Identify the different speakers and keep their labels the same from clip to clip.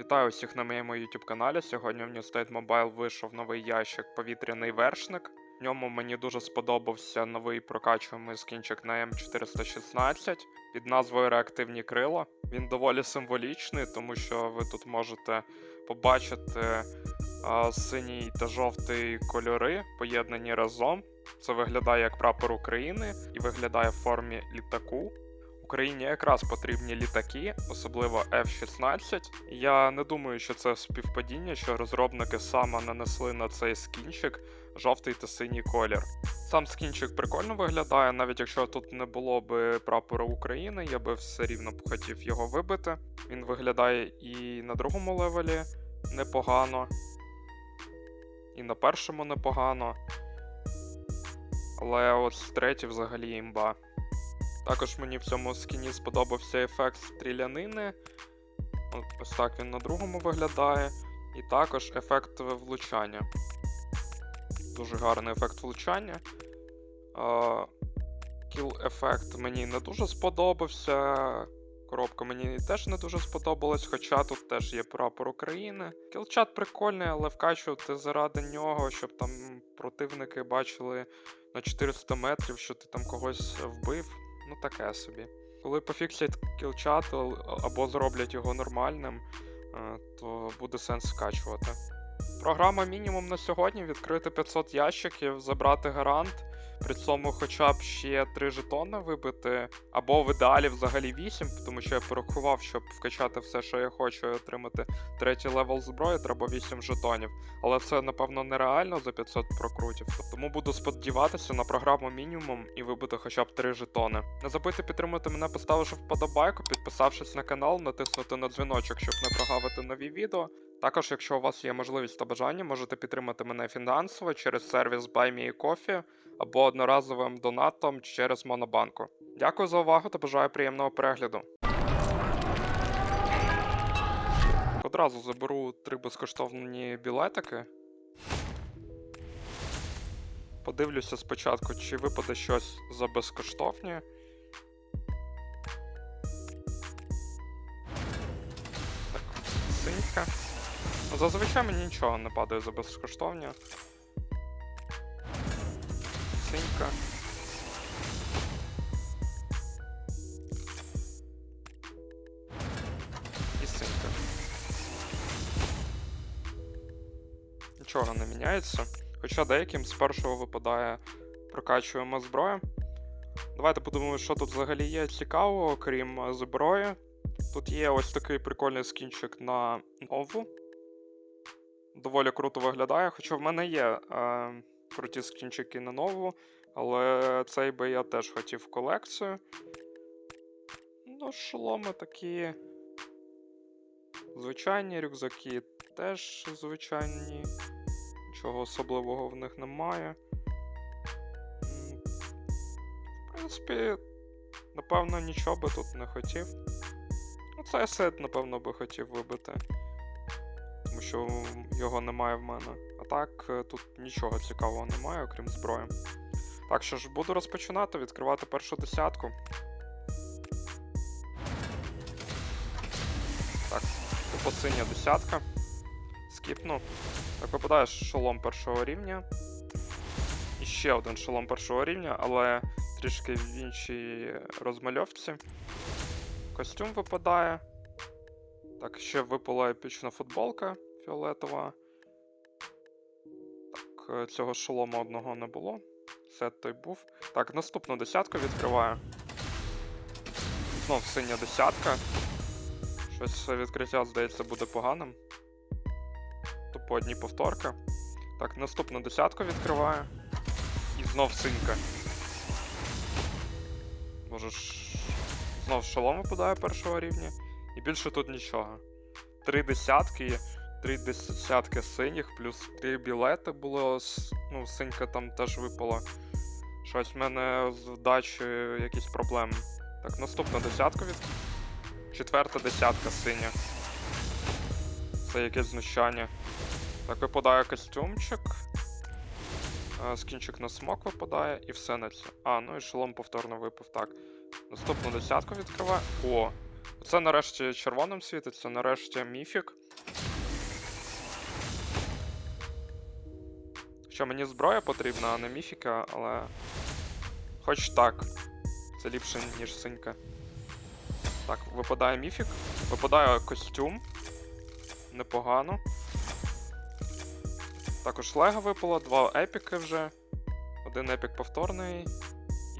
Speaker 1: Вітаю усіх на моєму YouTube каналі. Сьогодні в New State Mobile вийшов новий ящик Повітряний вершник. В ньому мені дуже сподобався новий прокачуємий скінчик на М416 під назвою Реактивні крила. Він доволі символічний, тому що ви тут можете побачити а, синій та жовтий кольори поєднані разом. Це виглядає як прапор України і виглядає в формі літаку. Україні якраз потрібні літаки, особливо F-16. Я не думаю, що це співпадіння, що розробники саме нанесли на цей скінчик жовтий та синій колір. Сам скінчик прикольно виглядає, навіть якщо тут не було би прапора України, я би все рівно хотів його вибити. Він виглядає і на другому левелі непогано, і на першому непогано. Але ось третій взагалі імба. Також мені в цьому скіні сподобався ефект стрілянини. Ось так він на другому виглядає. І також ефект влучання. Дуже гарний ефект влучання. Кіл ефект мені не дуже сподобався. Коробка мені теж не дуже сподобалась, хоча тут теж є прапор України. Кілчат прикольний, але вкачувати заради нього, щоб там противники бачили на 400 метрів, що ти там когось вбив. Ну таке собі. Коли пофіксять кілчат або зроблять його нормальним, е, то буде сенс скачувати. Програма мінімум на сьогодні відкрити 500 ящиків, забрати гарант, при цьому хоча б ще 3 жетони вибити, або в ідеалі взагалі 8, тому що я порахував, щоб вкачати все, що я хочу, і отримати третій левел зброї, треба 8 жетонів. Але це, напевно, нереально за 500 прокрутів. Тому буду сподіватися на програму мінімум і вибити хоча б 3 жетони. Не забудьте підтримати мене, поставивши вподобайку, підписавшись на канал, натиснути на дзвіночок, щоб не прогавити нові відео. Також, якщо у вас є можливість та бажання, можете підтримати мене фінансово через сервіс BuyMeCoffee або одноразовим донатом через Монобанку. Дякую за увагу та бажаю приємного перегляду. Одразу заберу три безкоштовні білетики. Подивлюся спочатку, чи випаде щось за безкоштовні. Так, синька. Ну, Зазвичай мені нічого не падає за безкоштовні. Синька. І. Нічого не міняється. Хоча деяким з першого випадає прокачуємо зброю. Давайте подумаємо, що тут взагалі є цікавого, крім е, зброї. Тут є ось такий прикольний скінчик на нову. Доволі круто виглядає, хоча в мене є е, круті скінчики на нову, але цей би я теж хотів в колекцію. Ну, шоломи такі. Звичайні рюкзаки теж звичайні. Нічого особливого в них немає. В принципі, напевно, нічого би тут не хотів. Ну, цей сет, напевно, би хотів вибити. Тому що його немає в мене. Так, е, тут нічого цікавого немає, окрім зброї. Так що ж, буду розпочинати, відкривати першу десятку. Так, тупо синя десятка. Скіпну. Так, випадає шолом першого рівня. І ще один шолом першого рівня, але трішки в іншій розмальовці. Костюм випадає. Так, ще випала епічна футболка фіолетова. Е, цього шолома одного не було. Сет той був. Так, наступну десятку відкриваю. Знов синя десятка. Щось відкриття, здається, буде поганим. Тупо одні повторки. Так, наступну десятку відкриваю. І знов синька. Боже ж. Знов шолом випадає першого рівня. І більше тут нічого. Три десятки, три десятки синіх, плюс три білети було. Ну, синька там теж випала. Щось в мене з вдачею якісь проблеми. Так, наступна десятка від. Четверта десятка синя. Це якесь знущання. Так, випадає костюмчик. Е, Скінчик на смок випадає і все на це. А, ну і шолом повторно випав. Так. Наступну десятку відкриваю. О! Це нарешті червоним світиться, нарешті міфік. Хоча мені зброя потрібна, а не міфіка, але. Хоч так. Це ліпше, ніж синька. Так, випадає міфік. Випадає костюм. Непогано. Також лего випало, два епіки вже. Один епік повторний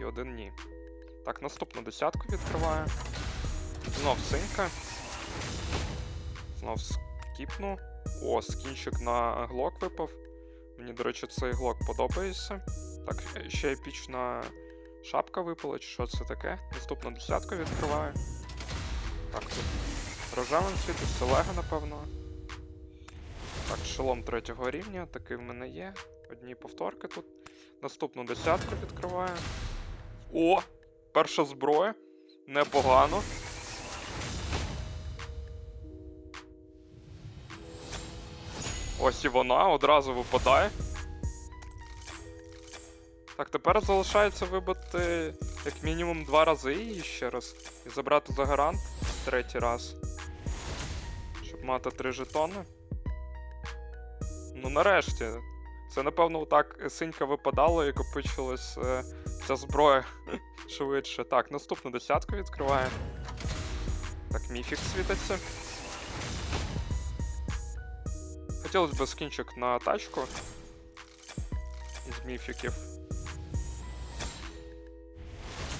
Speaker 1: і один ні. Так, наступну десятку відкриваю. Знов синька. Знов скіпну. О, скінчик на глок випав. Мені, до речі, цей глок подобається. Так, ще епічна шапка випала, чи що це таке. Наступну десятку відкриваю. Так, тут рожевим світиться лего, напевно. Так, шолом третього рівня, такий в мене є. Одні повторки тут. Наступну десятку відкриваю. О! Перша зброя. Непогано. Ось і вона одразу випадає. Так, тепер залишається вибити як мінімум два рази її ще раз. І забрати за гарант третій раз. Щоб мати три жетони. Ну нарешті. Це напевно так синька випадала і копичилась е, ця зброя швидше. Так, наступну десятку відкриває. Так, міфік світиться. Хотілося б скінчик на тачку із міфіків.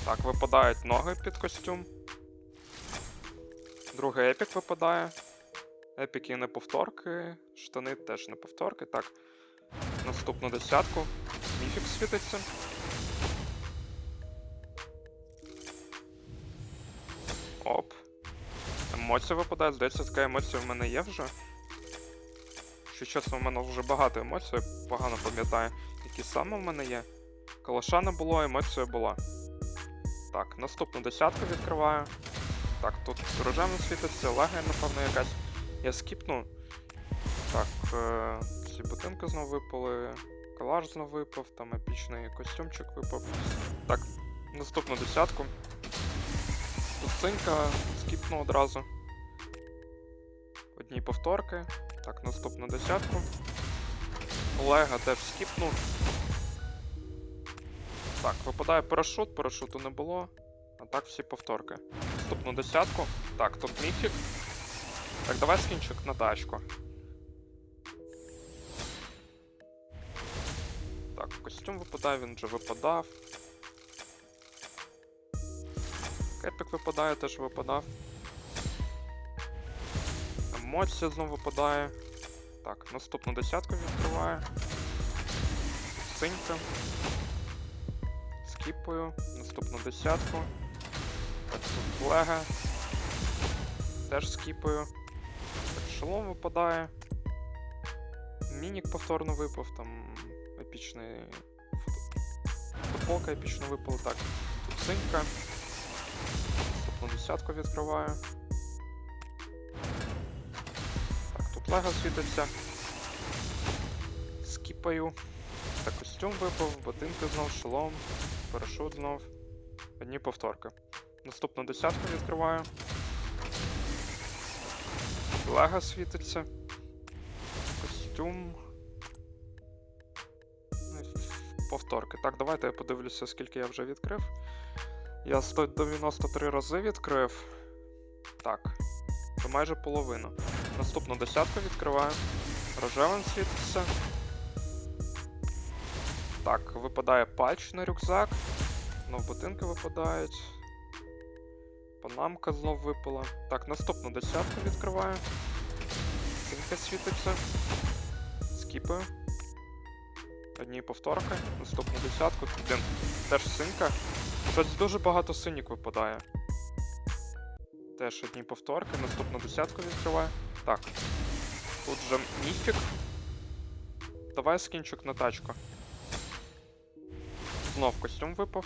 Speaker 1: Так, випадають ноги під костюм. Другий епік випадає. Епіки не повторки, штани теж не повторки. Так. Наступну десятку. Міфік світиться. Оп. Емоція випадає. Здається, така емоція в мене є вже. Що чесно, в мене вже багато емоцій, я погано пам'ятаю, які саме в мене є. Калаша не було, емоція була. Так, наступну десятку відкриваю. Так, тут рожевим світиться, легія, напевно, якась. Я скіпну. Так, е- ці ботинки знову випали. Калаш знову випав, там епічний костюмчик випав. Так, наступну десятку. Тут синька, скіпну одразу. Одні повторки. Так, наступну десятку. Олега теж скіпнув. Так, випадає парашут, парашуту не було. А так всі повторки. Наступну десятку. Так, тут міфік. Так, давай скінчик на тачку. Так, костюм випадає, він вже випадав. Кепік випадає, теж випадав. Емоція знову випадає. Так, наступну десятку відкриваю. Синька. Скіпаю. Наступну десятку. Так. Теж скіпаю. Шолом випадає. Мінік повторно випав, там епічний. фут- Футболка епічно випала. Так, тут синька. Наступну десятку відкриваю. Лего світиться. Скіпаю. Так, костюм випав, ботинки знов, шолом, парашут знов. Одні повторки. Наступну десятку відкриваю. Лего світиться. Костюм. Ну, Повторки. Так, давайте я подивлюся, скільки я вже відкрив. Я 193 рази відкрив. Так. Це майже половина. Наступну десятку відкриваю. Рожевим світиться. Так, випадає патч на рюкзак. Знов ботинки випадають. Панамка знов випала. Так, наступну десятку відкриваю. Синька світиться. Скіпаю. Одні повторки. Наступну десятку. Блін, теж синька. Щось дуже багато синік випадає. Теж одні повторки. Наступну десятку відкриваю. Так. Тут же міфік. Давай скінчик на тачку. Знов костюм випав.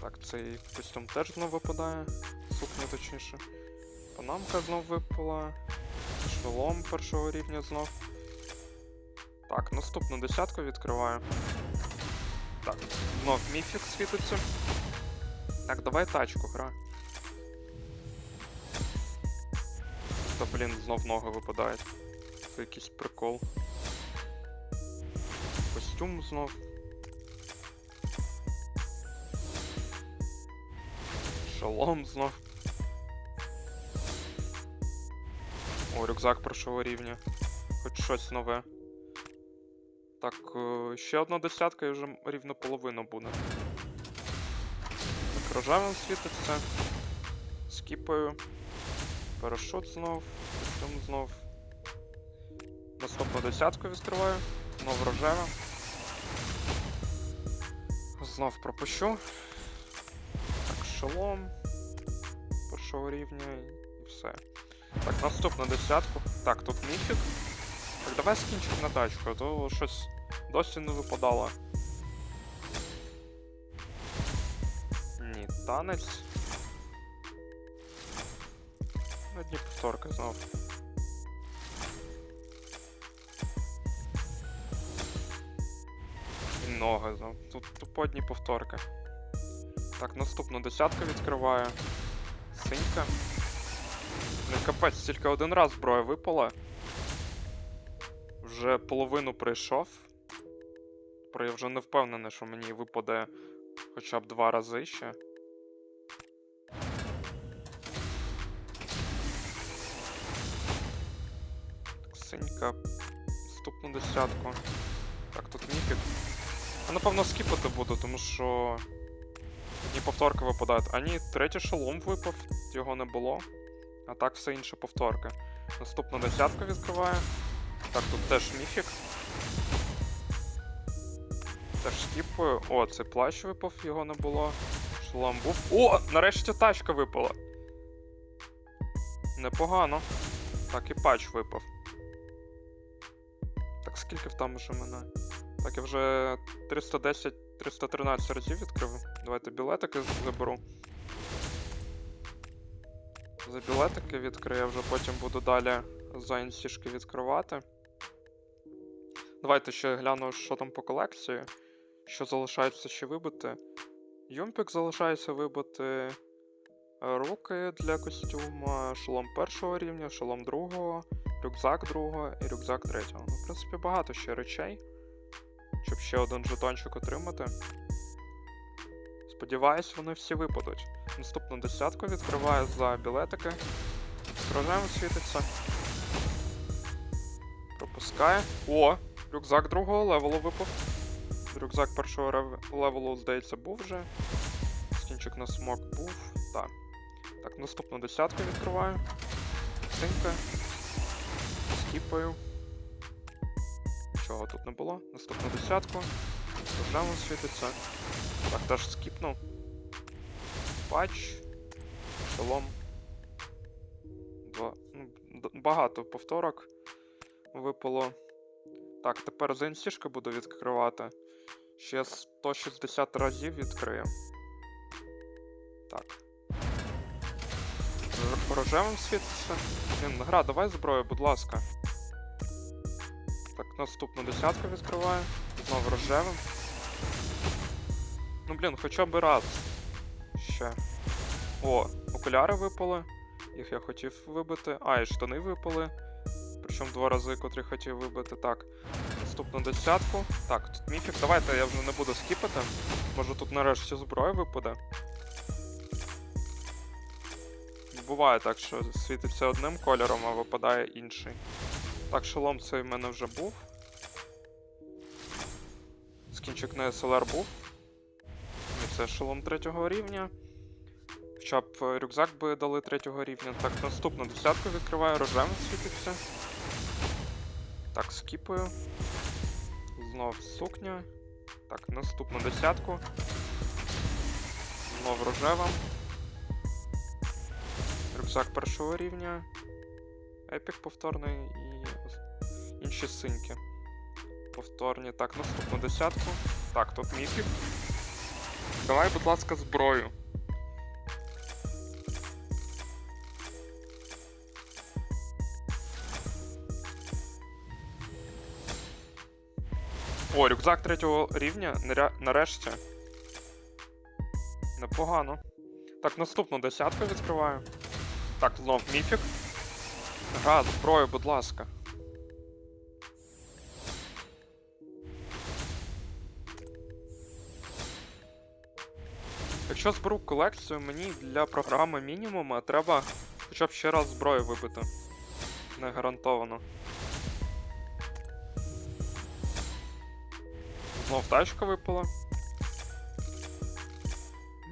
Speaker 1: Так, цей костюм теж знов випадає. Сукня точніше. Панамка знов випала. Шолом першого рівня знов. Так, наступну десятку відкриваю. Так, знов міфік світиться. Так, давай тачку, гра. Та блін, знов ноги випадають. Це якийсь прикол. Костюм знов. Шолом знов. О, рюкзак першого рівня. Хоч щось нове. Так, е, ще одна десятка і вже рівно половина буде. Рожевим світиться. Скіпаю. Парашут знов. Костюм знов. Наступну десятку відкриваю. Знов рожева. Знов пропущу. Так, шолом. Першого рівня і все. Так, наступну десятку. Так, тут міфік. Так, давай скінчик на тачку, а то щось досі не випадало. Танець. Одні повторки знов. І ноги знов. Тут тупо одні повторки. Так, наступну десятку відкриваю. Синька. Не капець, тільки один раз зброя випала. Вже половину прийшов. Про я вже не впевнений, що мені випаде хоча б два рази ще. Так, синька. Наступну десятку. Так, тут міфік. А напевно скіпати буду, тому що. Одні повторки випадають. А ні, третій шолом випав, його не було. А так все інше повторки. Наступну десятку відкриваю. Так, тут теж міфік. Теж скіпаю. О, цей плащ випав, його не було. Шолом був. О! Нарешті тачка випала. Непогано. Так, і патч випав. Так, скільки там вже мене? Так, я вже 310-313 разів відкрив. Давайте білетики заберу. За білетики відкрию, я вже потім буду далі за інсішки відкривати. Давайте ще гляну, що там по колекції. Що залишається ще вибити. Юмпік залишається вибити. е, Руки для костюма, шолом першого рівня, шолом другого, рюкзак другого і рюкзак третього. Ну, в принципі, багато ще речей, щоб ще один жетончик отримати. Сподіваюсь, вони всі випадуть. Наступну десятку відкриваю за білетики. Рожевим світиться. Пропускає. О! Рюкзак другого левелу випав. Рюкзак першого левелу, здається, був вже. Стінчик на смок був. Так. Так, наступну десятку відкриваю. Синька. Скіпаю. Нічого тут не було. Наступну десятку. Рожевим світиться. Так, теж скіпнув. Патч. Шолом. Два. Ну, багато повторок випало. Так, тепер за інсішки буду відкривати. Ще 160 разів відкрию. Так. Рожевим світиться. Блін, гра, давай зброю, будь ласка. Так, наступну десятку відкриваю. Знову рожевим. Ну блін, хоча б раз. Ще. О, окуляри випали. Їх я хотів вибити. А, і штани випали. Причому два рази, котрі хотів вибити. Так. Наступну десятку. Так, тут міфік. Давайте я вже не буду скіпати. Може тут нарешті зброя випаде. Буває так, що світиться одним кольором, а випадає інший. Так, шолом цей в мене вже був. Скінчик на SLR був. І це шолом третього рівня. Хоча б е, рюкзак би дали третього рівня. Так, наступну десятку відкриваю, рожевим світиться. Так, скіпаю. Знов сукня. Так, наступну десятку. Знов рожева. Рюкзак першого рівня. Епік повторний інші синьки. Повторні. Так, наступну десятку. Так, тут міфік. Давай, будь ласка, зброю. О, рюкзак третього рівня наря- нарешті. Непогано. Так, наступну десятку відкриваю. Так, знов міфік. Гра, зброю, будь ласка. Якщо зберу колекцію, мені для програми мінімума треба хоча б ще раз зброю вибити. Не гарантовано. Знов тачка випала.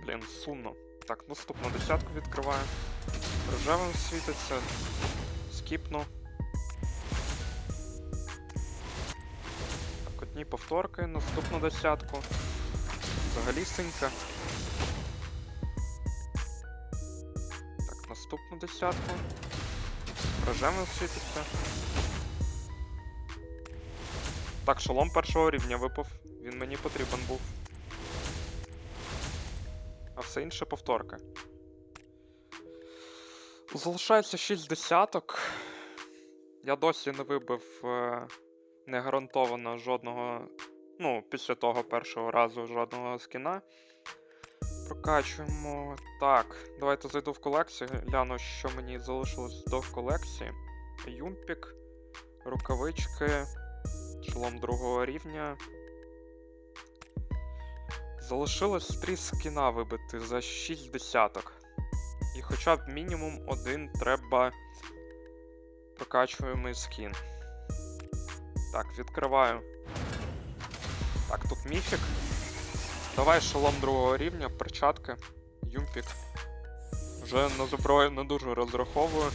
Speaker 1: Блін, сумно. Так, наступну десятку відкриваю. Рожевим світиться. Скіпну. Так, одні повторки, наступну десятку. Взагалі синька. Наступну десятку. Рожевим світиться. Так, шолом першого рівня випав. Він мені потрібен був. А все інше повторка. Залишається 6 десяток. Я досі не вибив е, не гарантовано жодного. Ну, після того першого разу жодного скіна. Прокачуємо. Так, давайте зайду в колекцію, гляну, що мені залишилось до колекції. Юмпік, рукавички, шолом другого рівня. Залишилось три скіна вибити за 6 десяток. І хоча б мінімум один треба прокачуємий скін. Так, відкриваю. Так, тут міфік. Давай шолом другого рівня, перчатки, юмпік. Вже на зброю не дуже розраховую.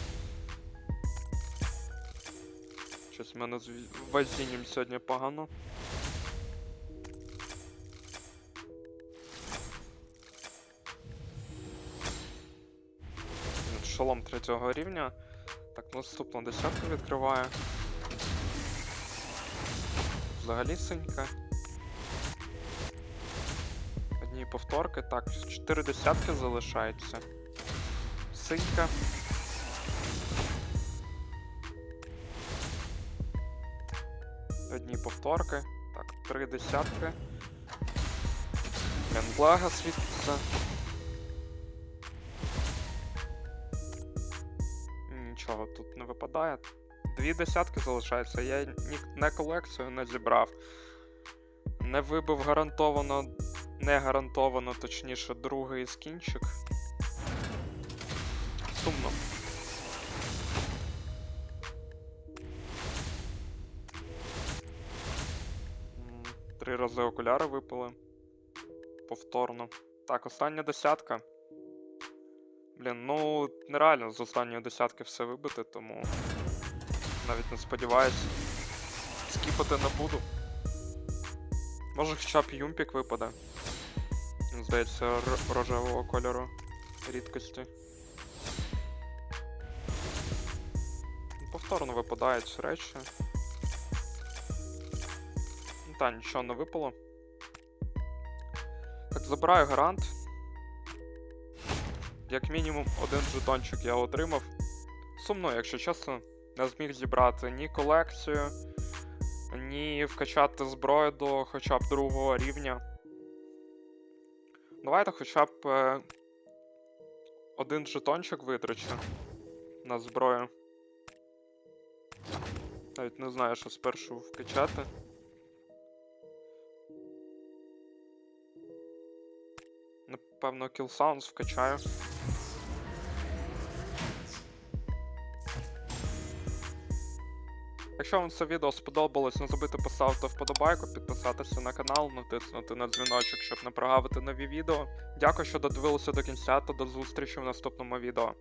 Speaker 1: Щось в мене з везінням сьогодні погано. Шолом третього рівня. Так, наступну десятку відкриваю. Взагалі синька. Одні повторки. Так, 4 десятки залишається. Синька. Одні повторки. Так, три десятки. Блін, блага світиться. Нічого тут не випадає. Дві десятки залишається. Я не колекцію не зібрав. Не вибив гарантовано, не гарантовано, точніше, другий скінчик. Сумно. Три рази окуляри випали. Повторно. Так, остання десятка. Блін, ну нереально з останньої десятки все вибити, тому навіть не сподіваюся. Скіпати не буду. Може хоча б юмпік випаде. Здається, рожевого кольору рідкості. Повторно випадають речі. Ну та, нічого не випало. Так, забираю гарант. Як мінімум один жетончик я отримав. Сумно, якщо чесно, не зміг зібрати ні колекцію, ні вкачати зброю до хоча б другого рівня. Давайте хоча б е, один жетончик витрачу на зброю. Навіть не знаю, що спершу вкачати. Напевно, Kill Sounds вкачаю. Якщо вам це відео сподобалось, не забудьте поставити вподобайку, підписатися на канал, натиснути на дзвіночок, щоб не прогавити нові відео. Дякую, що додивилися до кінця та до зустрічі в наступному відео.